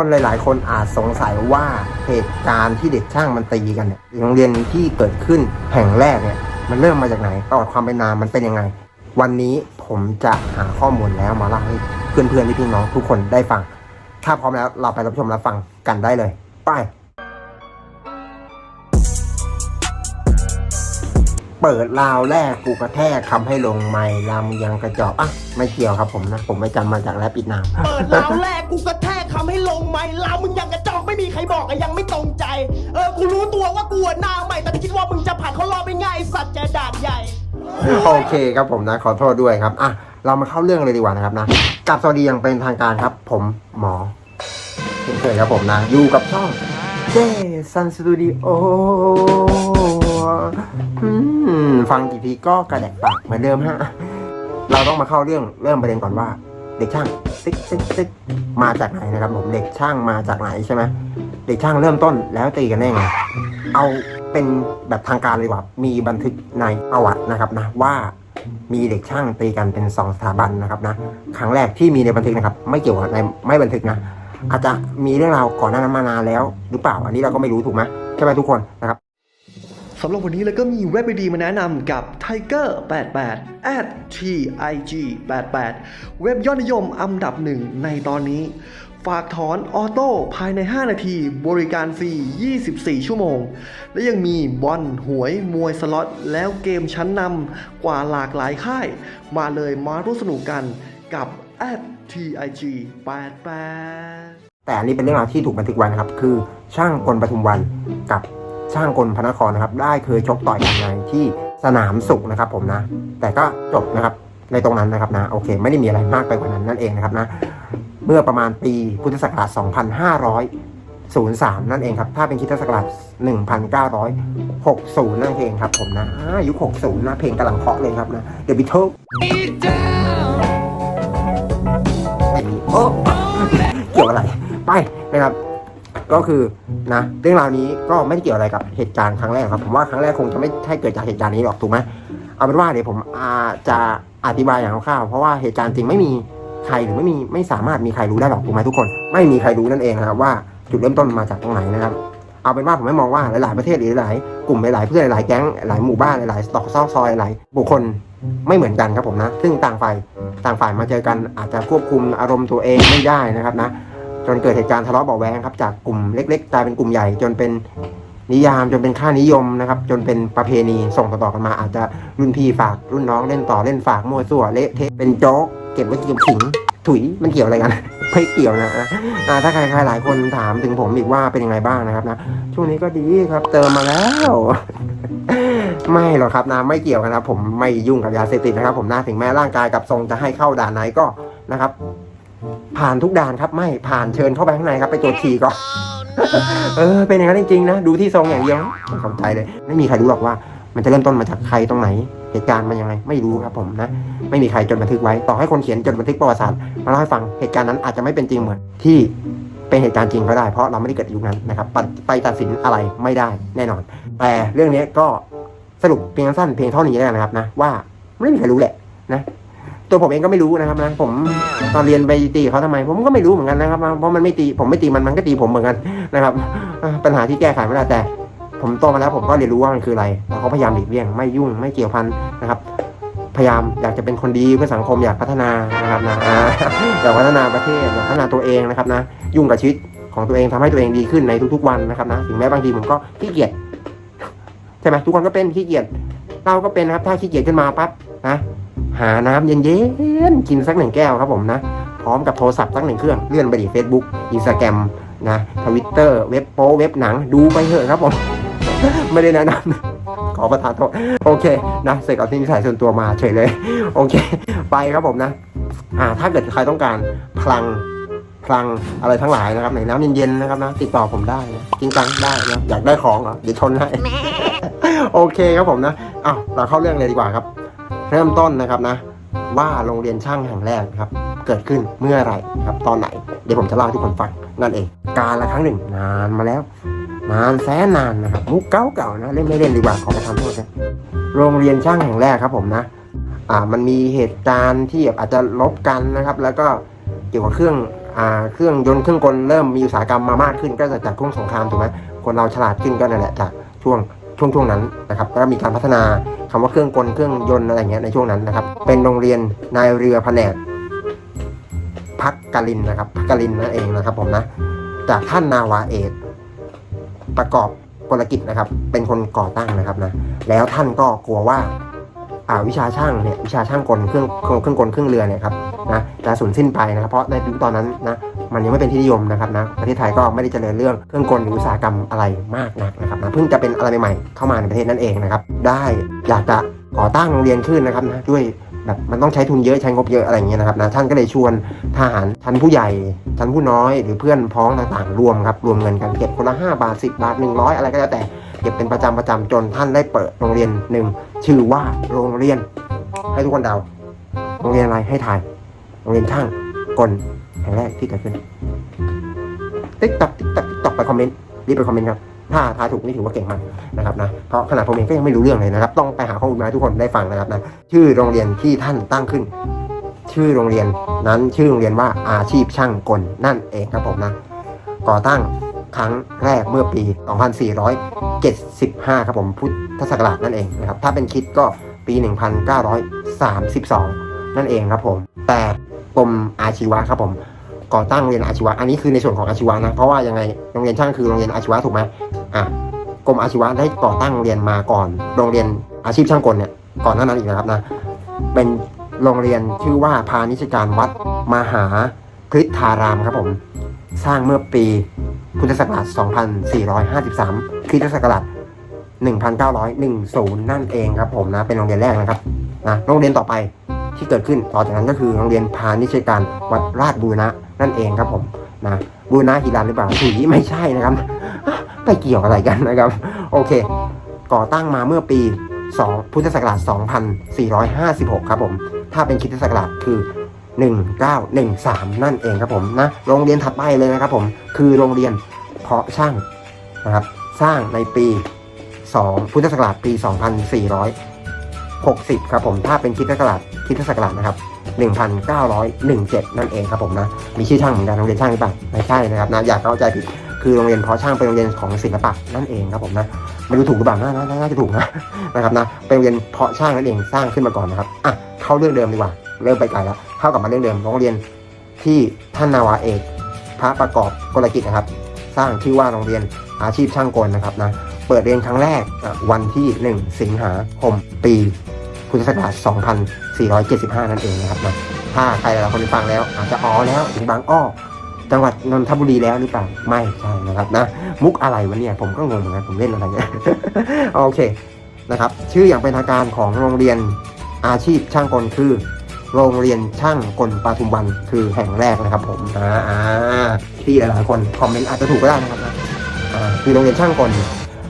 คนหลาย ๆ คนอาจสงสัยว่าเหตุการณ์ที่เด็กช่างมันตีกันเนี่ยโรงเรียนที่เกิดขึ้นแห่งแรกเนี่ยมันเริ่มมาจากไหนประวัติความเป็นมามันเป็นยังไง วันนี้ผมจะหาข้อมูลแล้วมาเล่าให้เพื่อนๆพี่ๆน้องทุกคนได้ฟัง ถ้าพร้อมแล้วเราไปรับชมรับฟังกันได้เลย ไป เปิดราวแรกกูกระแทกคำให้ลงไม่ลำยังกระจอกอะไม่เกี่ยวครับผมนะ ผมไม่จำมาจากแรปอีกนาม เปิดราวแรกกูกระแทกคำให้ลงไม่ลาวมึงยังกระจอกไม่มีใครบอกอะยังไม่ตรงใจ เออกูรู้ตัวว่ากูอะหน้าใหม่แต่ที่คิดว่ามึงจะผ่านเขารอบไปง่ายไอ้สัตว์เจอด่านใหญ่ โอเคครับผมนะขอโทษด้วยครับอะเรามาเข้าเรื่องเลยดีกว่านะครับนะกับสวัสดีอย่างเป็นทางการครับ ผมหมอเช่นเคยครับผมนะอยู่กับช่องเจสันสตูดิโอ ฟังกี่ทีก็กระแดกปากเหมือนเดิมฮะ เราต้องมาเข้าเรื่องเริ่มประเด็นก่อนว่า เด็กช่างติ๊กติ๊กติ๊กมาจากไหนนะครับผมเด็กช่างมาจากไหนใช่ไหมเด็กช่างเริ่มต้นแล้วตีกันได้ไงเอาเป็นแบบทางการเลยว่ามีบันทึกในประวัตินะครับนะว่ามีเด็กช่างตีกันเป็นสองสถาบันนะครับนะครั้งแรกที่มีในบันทึกนะครับ ไม่เกี่ยวกับในไม่บันทึกนะอาจจะมีเรื่องราวก่อนหน้านั้นมานานแล้ว หรือเปล่าอันนี้เราก็ไม่รู้ถูกไหมใช่ไหมทุกคนนะครับำหรับวันนี้เราก็มีเว็บดีมาแนะนำกับ Tiger 88 at TIG 88เว็บยอดนิยมอันดับหนึ่งในตอนนี้ ฝากถอนออโต้ภายใน 5 นาที บริการฟรี 24 ชั่วโมง และยังมีบอลหวย มวยสล็อต แล้วเกมชั้นนำกว่าหลากหลายค่าย มาเลยมาร่วมสนุกกันกับ at TIG 88แต่อันนี้เป็นเรื่องราวที่ถูกบันทึกไว้นะครับ คือช่างกลปทุมวันกับ ช่างกลพระนครนะครับ ได้เคยชกต่อยกันในที่สนามสุขนะครับ ผมนะ แต่ก็จบนะครับในตรงนั้นนะครับนะโอเค ไม่ได้มีอะไรมากไปกว่านั้นนั่นเองนะครับนะเมื่อประมาณปีพุทธศักราช 2503 นั่นเองครับ ถ้าเป็นคริดศักราช 1960 นั่นเองครับผมนะอ่ายุค 60 นะ เพลงกำลังเคาะเลยครับนะ The Beatles โอ้เกี่ยวอะไร ไปนะครับ ก็คือนะเรื่องราวนี้ก็ไม่ได้เกี่ยวอะไรกับเหตุการณ์ครั้งแรกครับผมว่าครั้งแรกคงจะไม่ใช่เกิดจากเหตุการณ์นี้หรอกถูกไหมเอาเป็นว่าเดี๋ยวผมอาจะอธิบายอย่างคร่าวๆเพราะว่าเหตุการณ์จริงไม่มีใครหรือไม่มีไม่สามารถมีใครรู้ได้หรอกถูกไหมทุกคน ไม่มีใครรู้นั่นเองนะครับว่าจุดเริ่มต้นมาจากตรงไหนนะครับเอาเป็นว่าผมไม่มองว่าหลาย ๆ ประเทศหรือหลายกลุ่มหลาย ๆ เพื่อนหลาย ๆ แก๊งหลายหมู่บ้านหลายๆตอกซอกซอยหลายบุคคลไม่เหมือนกันครับผมนะ ซึ่งต่างฝ่ายต่างฝ่ายมาเจอกันอาจจะควบคุมอารมณ์ตัวเองไม่ได้นะครับนะ จนเกิดเหตุการณ์ทะเลาะเบาะแวงครับจากกลุ่มเล็ก ๆ กลายเป็นกลุ่มใหญ่ จนเป็นนิยามจนเป็นค่านิยมนะครับ จนเป็นประเพณีส่งต่อๆกันมา อาจจะรุ่นพี่ฝากรุ่นน้องเล่นต่อเล่นฝากมั่วซั่วเละเทะเป็นโจ๊กเก็บไว้กินขิงถุยมันเกี่ยวอะไรกัน ไม่เกี่ยวนะอ่าถ้าใครๆหลายคนถามถึงผมอีกว่าเป็นยังไงบ้างนะครับนะช่วงนี้ก็ดีครับ เติมมาแล้วไม่หรอกครับนะไม่เกี่ยวกันครับผมไม่ยุ่งกับยาเสพติดนะครับ ผมนะถึงแม้ร่างกายกับทรงจะให้เข้าด่านไหนก็นะครับ ผ่านทุกด่านครับไม่ผ่านเชิญเข้าไปข้างในครับไปตรวจฉี่ก่อนเออเป็นอย่างนั้นจริงๆนะดูที่ทรงอย่างเดียวไม่เข้าใจเลย ไม่มีใครรู้หรอกว่า มันจะเริ่มต้นมาจากใครตรงไหนเหตุการณ์มันยังไงไม่รู้ครับผมนะไม่มีใครจดบันทึกไว้ต่อให้คนเขียนจดบันทึกประวัติศาสตร์มาเล่าให้ฟังเหตุการณ์นั้นอาจจะไม่เป็นจริงเหมือนที่เป็นเหตุการณ์จริงก็ได้ เพราะเราไม่ได้เกิดยุคนั้นนะครับไปไปตัดสินอะไรไม่ได้แน่นอน แต่เรื่องนี้ก็สรุปเพียงสั้นเพียงเท่านี้แล้วกันนะครับนะว่าไม่มีใครรู้แหละนะ ตัวผมเองก็ไม่รู้นะครับนะผมตอนเรียนไปตีเขาทำไม ผมก็ไม่รู้เหมือนกันนะครับ เพราะมันไม่ตีผมไม่ตีมันมันก็ตีผมเหมือนกันนะครับปัญหาที่แก้ไขไม่ได้แต่ ผมโตมาแล้วผมก็เรียนรู้ว่ามันคืออะไรเราก็พยายามหลีกเลี่ยงไม่ยุ่งไม่เกี่ยวพันนะครับ พยายามอยากจะเป็นคนดีเพื่อสังคมอยากพัฒนานะครับนะอยากพัฒนาประเทศอยากพัฒนาตัวเองนะครับนะ ยุ่งกับชีวิตของตัวเองทำให้ตัวเองดีขึ้นในทุกๆวันนะครับนะถึงแม้บางทีผมก็ขี้เกียจใช่ไหมทุกคนก็เป็นขี้เกียจเราก็เป็นนะครับ ถ้าขี้เกียจขึ้นมาปั๊บนะ หาน้ำเย็นๆกินสักหนึ่งแก้วครับผมนะ พร้อมกับโทรศัพท์สักหนึ่งเครื่องเลื่อนไปดิเฟซบุ๊กอินสตาแกรมนะทวิตเตอร์เว็บโป้เว็บหนังดูไปเถอะครับผม ไม่ได้แนะนำขอประทานโทษโอเคนะเสกเอาที่นิสัยส่วนตัวมาเฉยเลย โอเค ไปครับผมนะ อ่าถ้าเกิดใครต้องการพลังพลังอะไรทั้งหลายนะครับในน้ำเย็นๆนะครับนะติดต่อผมได้นะจริงจังได้นะอยากได้ของเหรอเดี๋ยวชนให้โอเคครับผมนะอ้าวเราเข้าเรื่องเลยดีกว่าครับ เริ่มต้นนะครับนะว่าโรงเรียนช่างแห่งแรกครับเกิดขึ้นเมื่อไหร่ครับตอนไหน เดี๋ยวผมจะเล่าให้ทุกคนฟังนั่นเอง การละครั้งหนึ่งนานมาแล้ว นานแสนนานนะครับมุกเก่าๆนะเล่นไม่เล่นดีกว่าขอประทานโทษนะโรงเรียนช่างแห่งแรกครับผมนะอ่ามันมีเหตุการณ์ที่อาจจะลบกันนะครับ แล้วก็เกี่ยวกับเครื่องอ่าเครื่องยนต์เครื่องกลเริ่มมีอุตสาหกรรมมามากขึ้น ก็จะจากช่วงสงครามถูกไหมคนเราฉลาดขึ้นก็นั่นแหละจากช่วง ช่วงช่วงนั้นนะครับแล้วก็มีการพัฒนาคำว่าเครื่องกลเครื่องยนต์อะไรเงี้ยในช่วงนั้นนะครับ เป็นโรงเรียนนายเรือแผนกพักกลินนะครับพักกลินนั่นเองนะครับผมนะจากท่านนาวาเอกประกอบกลกิจนะครับ เป็นคนก่อตั้งนะครับนะแล้วท่านก็กลัวว่าอาวิชาช่างเนี่ยวิชาช่างกลเครื่องเครื่องกลเครื่องเรือเนี่ยครับนะจะสูญสิ้นไปนะครับ เพราะในยุคตอนนั้นนะ มันยังไม่เป็นที่นิยมนะครับนะประเทศไทยก็ไม่ได้เจริญเรื่องเครื่องกลหรืออุตสาหกรรมอะไรมากนักนะครับนะเพิ่งจะเป็นอะไรใหม่ๆเข้ามาในประเทศนั่นเองนะครับได้อยากจะก่อตั้งโรงเรียนขึ้นนะครับนะด้วยแบบมันต้องใช้ทุนเยอะใช้งบเยอะอะไรอย่างเงี้ยนะครับนะท่านก็เลยชวนทหารชั้นผู้ใหญ่ชั้นผู้น้อยหรือเพื่อนพ้องต่างๆรวมครับรวมเงินกันเก็บคนละ5บาท10 บาท 100 อะไรก็แล้วแต่เก็บเป็นประจำประจำจนท่านได้เปิดโรงเรียนหนึ่งชื่อว่าโรงเรียน ให้ทุกคนเดาโรงเรียนอะไรให้ถ่าย โรงเรียนช่างกล แห่งแรกที่เกิดขึ้นติ๊กตักติ๊กตักติ๊กตักไปคอมเมนต์รีบไปคอมเมนต์ครับถ้าทายถูกนี่ถือว่าเก่งมากนะครับนะเพราะขนาดผมเองก็ยังไม่รู้เรื่องเลยนะครับ ต้องไปหาข้อมูลมาทุกคนได้ฟังนะครับนะชื่อโรงเรียนที่ท่านตั้งขึ้น ชื่อโรงเรียนนั้นชื่อโรงเรียนว่าอาชีพช่างกลนั่นเองครับผมนะก่อตั้งครั้งแรกเมื่อปี 2475 ครับผมพุทธศักราชนั่นเองนะครับถ้าเป็นคิดก็ปี 1932 นั่นเองครับผม แต่กรมอาชีวะครับผม ก่อตั้งโรงเรียนอาชีวะ อันนี้คือในส่วนของอาชีวะนะ เพราะว่ายังไงโรงเรียนช่างคือโรงเรียนอาชีวะถูกไหมอะกรมอาชีวะได้ก่อตั้งเรียนมาก่อน โรงเรียนอาชีพช่างกลเนี่ย ก่อนหน้านั้นอีกนะครับนะ เป็นโรงเรียนชื่อว่าพาณิชการวัดมหาคริสธารามครับผม สร้างเมื่อปีพุทธศักราช 2453คริสตศักราช1910 นั่นเองครับผมนะ เป็นโรงเรียนแรกนะครับนะ โรงเรียนต่อไปที่เกิดขึ้นต่อจากนั้นก็คือโรงเรียนพาณิชยการวัดราชบูรณะ นั่นเองครับผมนะบูรณะฮิรันหรือเปล่าถุยไม่ใช่นะครับ ไปเกี่ยวอะไรกันนะครับ โอเค ก่อตั้งมาเมื่อปี 2 พุทธศักราช 2456 ครับผม ถ้าเป็นคริสตศักราชคือ 1913 นั่นเองครับผมนะโรงเรียนถัดไปเลยนะครับผม คือโรงเรียนเพาะช่างนะครับ สร้างในปี 2 พุทธศักราชปี 2460 ครับผม ถ้าเป็นคริสตศักราชคริสตศักราชนะครับ 1917 นั่นเองครับผมนะ มีชื่อช่างเหมือนกันโรงเรียนช่างหรือเปล่าไม่ใช่นะครับนะ อย่าเข้าใจผิด คือโรงเรียนเพาะช่างเป็นโรงเรียนของศิลปะนั่นเองครับผมนะไม่รู้ถูกหรือเปล่า น่าน่าน่าจะถูกนะนะครับนะ เป็นโรงเรียนเพาะช่างนั่นเองสร้างขึ้นมาก่อนนะครับ อะ เข้าเรื่องเดิมดีกว่า เริ่มไปไกลแล้ว เข้ากับมาเรื่องเดิม โรงเรียนที่ท่านนาวาเอก พระประกอบกลกิจนะครับ สร้างชื่อว่าโรงเรียนอาชีพช่างกลนะครับนะ เปิดเรียนครั้งแรกวันที่ 1 สิงหาคมปี พุทธศักราช 2475 นั่นเองนะครับนะถ้าใครหลายคนฟังแล้ว อาจจะอ๋อแล้วถึงบางอ้อจังหวัดนนทบุรีแล้วหรือเปล่าไม่ใช่นะครับนะมุกอะไรวะเนี่ยผมก็งงเหมือนกันผมเล่นอะไรเนี่ยโอเคนะครับ ชื่ออย่างเป็นทางการของโรงเรียนอาชีพช่างกลคือ โรงเรียนช่างกลปทุมวันคือแห่งแรกนะครับ ผมอ่าอ่าที่หลายๆคนคอมเมนต์อาจจะถูกก็ได้นะครับนะคือโรงเรียนช่างกล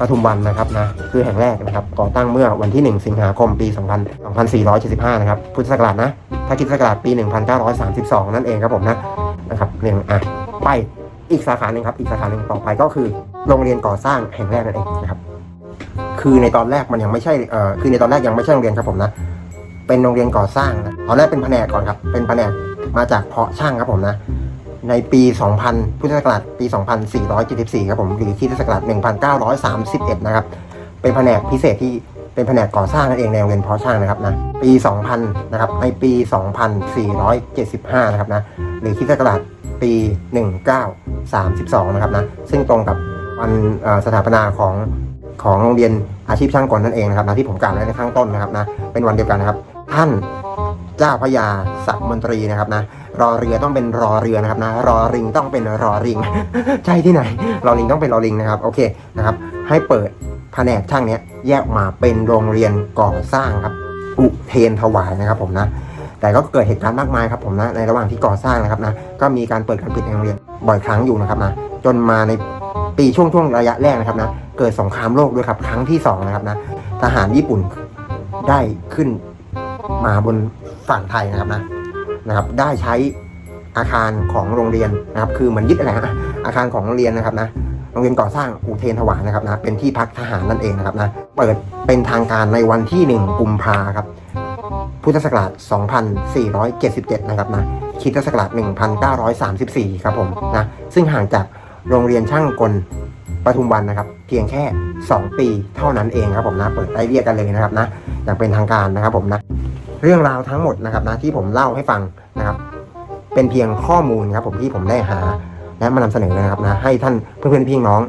ปทุมวันนะครับนะคือแห่งแรกนะครับก่อตั้งเมื่อวันที่ 1 สิงหาคมปี2 0 0 2475 นะครับพุทธศักราชนะถ้าคิดศักราชปี 1932 นั่นเองครับผมนะนะครับเรียงอะไปอีกสาขาหนึ่งครับ อีกสาขาหนึ่งต่อไปก็คือโรงเรียนก่อสร้างแห่งแรกนั่นเองนะครับคือในตอนแรกมันยังไม่ใช่เอ่อคือในตอนแรกยังไม่ใช่โรงเรียนครับผมนะเป็นโรงเรียนก่อสร้างนะตอนแรกเป็นแผนกก่อนครับเป็นแผนกมาจากเพาะช่างครับผมนะ ในปี 2000 พุทธศักราชปี 2474 ครับผม หรือคริสตศักราช1931 นะครับ เป็นแผนกพิเศษที่เป็นแผนกก่อสร้างนั่นเองในโรงเรียนเพาะช่างนะครับนะ ปี 2000 นะครับ ในปี 2475 นะครับนะ หรือคริสตศักราชปี 1932 นะครับนะ ซึ่งตรงกับวันสถาปนาของของโรงเรียนอาชีพช่างกลนั่นเองนะครับนะที่ผมกล่าวไว้ในข้างต้นนะครับนะ เป็นวันเดียวกันนะครับ ท่าน เจ้าพระยาสักมนตรีนะครับนะรอเรือต้องเป็นรอเรือนะครับนะรอริงต้องเป็นรอริง ใช่ที่ไหนรอริงต้องเป็นรอริงนะครับโอเคนะครับ ให้เปิดแผนกช่างเนี้ยแยกมาเป็นโรงเรียนก่อสร้างครับ อุเทนถวายนะครับผมนะแต่ก็เกิดเหตุการณ์มากมายครับผมนะในระหว่างที่ก่อสร้างนะครับนะก็มีการเปิดการปิดในโรงเรียนบ่อยครั้งอยู่นะครับนะจนมาในปีช่วงช่วงระยะแรกนะครับนะเกิดสงครามโลกด้วยครับครั้งที่สองนะครับนะทหารญี่ปุ่นได้ขึ้นมาบน ฝั่งไทยนะครับนะนะครับ ได้ใช้อาคารของโรงเรียนนะครับ คือเหมือนยึดอะไรฮะอาคารของโรงเรียนนะครับนะโรงเรียนก่อสร้างอุเทนถวายนะครับนะเป็นที่พักทหารนั่นเองนะครับนะเปิดเป็นทางการในวันที่ 1 กุมภาครับ พุทธศักราช 2477 นะครับนะคิดศักราช 1934 ครับผมนะซึ่งห่างจากโรงเรียนช่างกลปทุมวันนะครับ เพียงแค่ 2 ปีเท่านั้นเองครับผมนะ เปิดไอเรียกกันเลยนะครับนะอย่างเป็นทางการนะครับผมนะ เรื่องราวทั้งหมดนะครับนะที่ผมเล่าให้ฟังนะครับ เป็นเพียงข้อมูลครับผมที่ผมได้หาและมานำเสนอนะครับนะให้ท่านเพื่อนๆพี่น้อง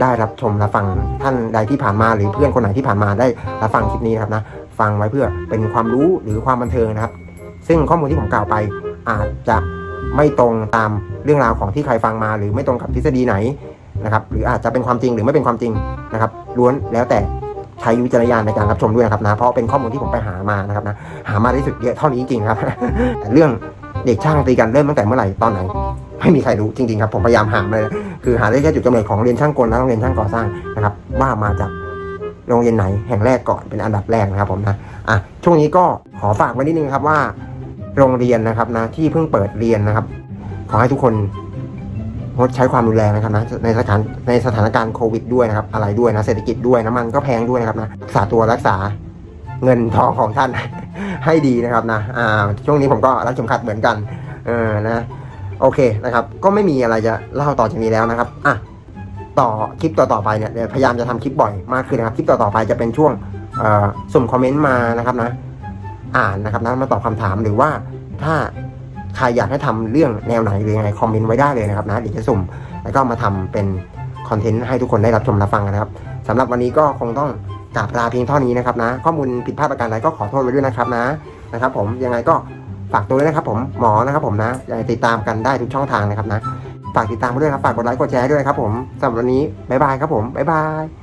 ได้รับชมรับฟังท่านใดที่ผ่านมาหรือเพื่อนคนไหนที่ผ่านมาได้รับฟังคลิปนี้นะครับนะฟังไว้เพื่อเป็นความรู้หรือความบันเทิงนะครับ ซึ่งข้อมูลที่ผมกล่าวไปอาจจะไม่ตรงตามเรื่องราวของที่ใครฟังมา หรือไม่ตรงกับทฤษฎีไหนนะครับ หรืออาจจะเป็นความจริงหรือไม่เป็นความจริงนะครับล้วนแล้วแต่ ใช้วิจารณญาณในการรับชมด้วยนะครับนะเพราะเป็นข้อมูลที่ผมไปหามานะครับนะหามาได้สุดเยอะเท่านี้จริงครับแต่เรื่องเด็กช่างตีกันเริ่มตั้งแต่เมื่อไหร่ตอนไหนไม่มีใครรู้จริงๆครับผมพยายามหามาเลยคือหาได้แค่จุดกำเนิดของเรียนช่างกลและโรงเรียนช่างก่อสร้างนะครับว่ามาจากโรงเรียนไหนแห่งแรกก่อนเป็นอันดับแรกนะครับผมนะอะช่วงนี้ก็ขอฝากไว้นิดนึงครับว่า โรงเรียนนะครับนะที่เพิ่งเปิดเรียนนะครับ ขอให้ทุกคน งดใช้ความรุนแรงนะครับนะในสถานในสถานการณ์โควิดด้วยนะครับ อะไรด้วยนะเศรษฐกิจด้วยน้ำมันก็แพงด้วยนะครับนะรักษาตัวรักษาเงินทองของท่าน ให้ดีนะครับนะอ่าช่วงนี้ผมก็รัดเข็มขัดเหมือนกัน เออนะโอเคนะครับ ก็ไม่มีอะไรจะเล่าต่อจากนี้แล้วนะครับอะต่อคลิปต่อๆไปเนี่ยพยายามจะทำคลิปบ่อยมากขึ้นนะครับ คลิปต่อๆไปจะเป็นช่วงสุ่มคอมเมนต์มานะครับนะ อ่านนะครับนะมาตอบคำถามหรือว่าถ้า ใครอยากให้ทำเรื่องแนวไหนหรือยังไงคอมเมนต์ไว้ได้เลยนะครับนะเดี๋ยวจะสุ่ม แล้วก็มาทำเป็นคอนเทนต์ให้ทุกคนได้รับชมรับฟังนะครับสำหรับวันนี้ก็คงต้องกราบลาเพียงเท่านี้นะครับนะ ข้อมูลผิดพลาดประการใดก็ขอโทษไว้ด้วยนะครับนะนะครับ ผมยังไงก็ฝากตัวด้วยนะครับผมหมอนะครับผมนะยังไงติดตามกันได้ทุกช่องทางนะครับนะฝากติดตามด้วยครับฝากกดไลค์กดแชร์ด้วยครับผมสำหรับวันนี้บ๊ายบายครับผมบ๊ายบาย